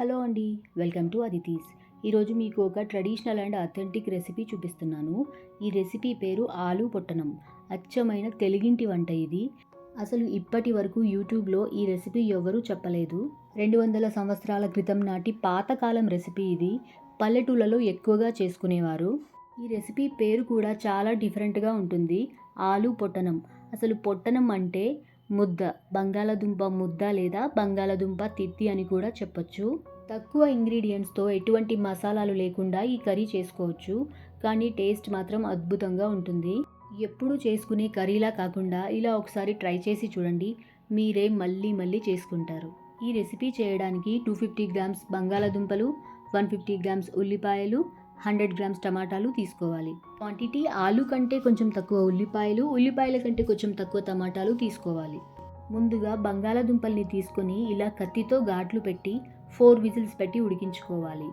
Hello అండి welcome to అదితీస్. ఈరోజు మీకు ఒక ట్రెడిషనల్ అండ్ అథెంటిక్ రెసిపీ చూపిస్తున్నాను. ఈ రెసిపీ పేరు ఆలు పొట్టనం. అచ్చమైన తెలుగింటి వంట ఇది. అసలు ఇప్పటి వరకు యూట్యూబ్లో ఈ రెసిపీ ఎవరూ చెప్పలేదు. రెండు వందల సంవత్సరాల క్రితం నాటి పాతకాలం రెసిపీ ఇది. పల్లెటూళ్ళలో ఎక్కువగా చేసుకునేవారు. ఈ రెసిపీ పేరు కూడా చాలా డిఫరెంట్గా ఉంటుంది. ఆలు పొట్టనం. అసలు పొట్టనం అంటే ముద్ద బంగాళదుంప ముద్ద లేదా బంగాళదుంప తిత్తి అని కూడా చెప్పొచ్చు. తక్కువ ఇంగ్రీడియంట్స్తో ఎటువంటి మసాలాలు లేకుండా ఈ కర్రీ చేసుకోవచ్చు. కానీ టేస్ట్ మాత్రం అద్భుతంగా ఉంటుంది. ఎప్పుడు చేసుకునే కర్రీలా కాకుండా ఇలా ఒకసారి ట్రై చేసి చూడండి. మీరే మళ్ళీ మళ్ళీ చేసుకుంటారు. ఈ రెసిపీ చేయడానికి టూ ఫిఫ్టీ గ్రామ్స్ బంగాళదుంపలు వన్ ఫిఫ్టీ గ్రామ్స్ ఉల్లిపాయలు హండ్రెడ్ గ్రామ్స్ టమాటాలు తీసుకోవాలి. క్వాంటిటీ ఆలు కంటే కొంచెం తక్కువ ఉల్లిపాయలు ఉల్లిపాయల కంటే కొంచెం తక్కువ టమాటాలు తీసుకోవాలి. ముందుగా బంగాళాదుంపల్ని తీసుకొని ఇలా కత్తితో ఘాట్లు పెట్టి ఫోర్ విజిల్స్ పెట్టి ఉడికించుకోవాలి.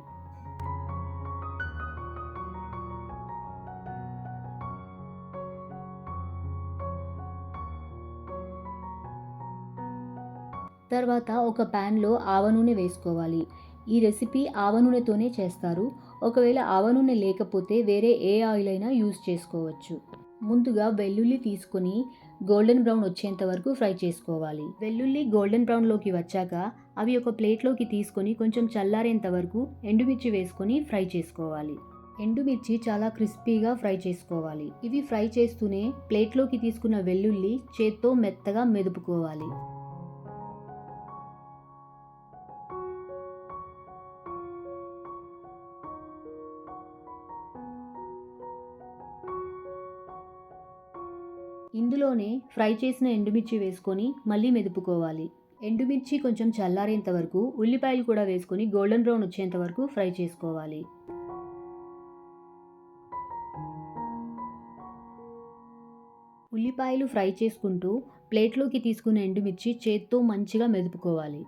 తర్వాత ఒక ప్యాన్లో ఆవ నూనె వేసుకోవాలి. ఈ రెసిపీ ఆవ నూనెతోనే చేస్తారు. ఒకవేళ ఆవ నూనె లేకపోతే వేరే ఏ ఆయిల్ అయినా యూస్ చేసుకోవచ్చు. ముందుగా వెల్లుల్లి తీసుకొని గోల్డెన్ బ్రౌన్ వచ్చేంత వరకు ఫ్రై చేసుకోవాలి. వెల్లుల్లి గోల్డెన్ బ్రౌన్లోకి వచ్చాక అవి ఒక ప్లేట్లోకి తీసుకొని కొంచెం చల్లారేంత వరకు ఎండుమిర్చి వేసుకొని ఫ్రై చేసుకోవాలి. ఎండుమిర్చి చాలా క్రిస్పీగా ఫ్రై చేసుకోవాలి. ఇవి ఫ్రై చేస్తూనే ప్లేట్లోకి తీసుకున్న వెల్లుల్లి చేత్తో మెత్తగా మెదుపుకోవాలి. ఇందులోనే ఫ్రై చేసిన ఎండుమిర్చి వేసుకొని మళ్ళీ మెదుపుకోవాలి. ఎండుమిర్చి కొంచెం చల్లారేంత వరకు ఉల్లిపాయలు కూడా వేసుకొని గోల్డెన్ బ్రౌన్ వచ్చేంత వరకు ఫ్రై చేసుకోవాలి. ఉల్లిపాయలు ఫ్రై చేసుకుంటూ ప్లేట్లోకి తీసుకున్న ఎండుమిర్చి చేత్తో మంచిగా మెదుపుకోవాలి.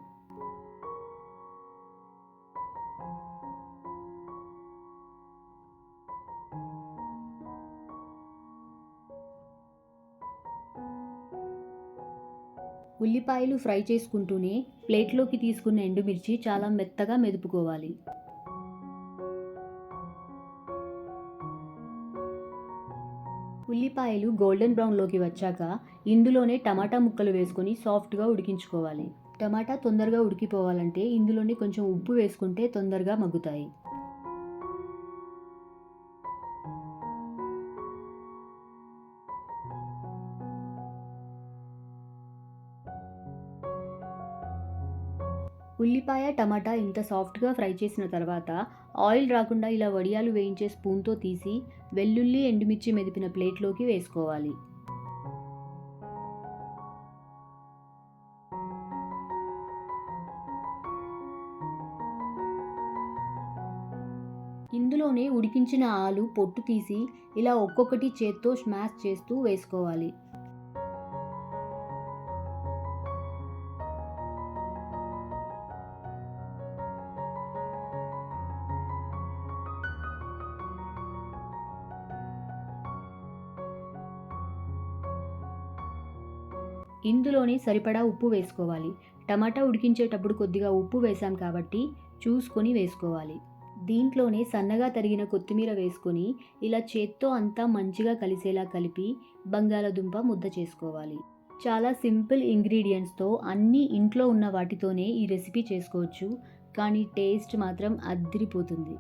ఉల్లిపాయలు ఫ్రై చేసుకుంటూనే ప్లేట్లోకి తీసుకున్న ఎండుమిర్చి చాలా మెత్తగా మెదుపుకోవాలి. ఉల్లిపాయలు గోల్డెన్ బ్రౌన్లోకి వచ్చాక ఇందులోనే టమాటా ముక్కలు వేసుకొని సాఫ్ట్గా ఉడికించుకోవాలి. టమాటా తొందరగా ఉడికిపోవాలంటే ఇందులోనే కొంచెం ఉప్పు వేసుకుంటే తొందరగా మగ్గుతాయి. ఉల్లిపాయ టమాటా ఇంత సాఫ్ట్గా ఫ్రై చేసిన తర్వాత ఆయిల్ రాకుండా ఇలా వడియాలు వేయించే స్పూన్తో తీసి వెల్లుల్లి ఎండుమిర్చి మెదిపిన ప్లేట్లోకి వేసుకోవాలి. ఇందులోనే ఉడికించిన ఆలు పొట్టు తీసి ఇలా ఒక్కొక్కటి చేత్తో స్మాష్ చేస్తూ వేసుకోవాలి. ఇందులోనే సరిపడా ఉప్పు వేసుకోవాలి. టమాటా ఉడికించేటప్పుడు కొద్దిగా ఉప్పు వేసాం కాబట్టి చూసుకొని వేసుకోవాలి. దీంట్లోనే సన్నగా తరిగిన కొత్తిమీర వేసుకొని ఇలా చేత్తో అంతా మంచిగా కలిసేలా కలిపి బంగాళదుంప ముద్ద చేసుకోవాలి. చాలా సింపుల్ ఇంగ్రీడియంట్స్తో అన్నీ ఇంట్లో ఉన్న వాటితోనే ఈ రెసిపీ చేసుకోవచ్చు. కానీ టేస్ట్ మాత్రం అద్దిరిపోతుంది.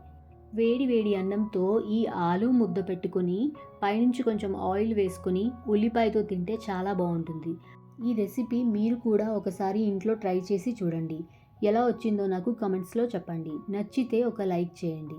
వేడి వేడి అన్నంతో ఈ ఆలు ముద్ద పెట్టుకొని పైనుంచి కొంచెం ఆయిల్ వేసుకొని ఉల్లిపాయతో తింటే చాలా బాగుంటుంది. ఈ రెసిపీ మీరు కూడా ఒకసారి ఇంట్లో ట్రై చేసి చూడండి. ఎలా వచ్చిందో నాకు కమెంట్స్లో చెప్పండి. నచ్చితే ఒక లైక్ చేయండి.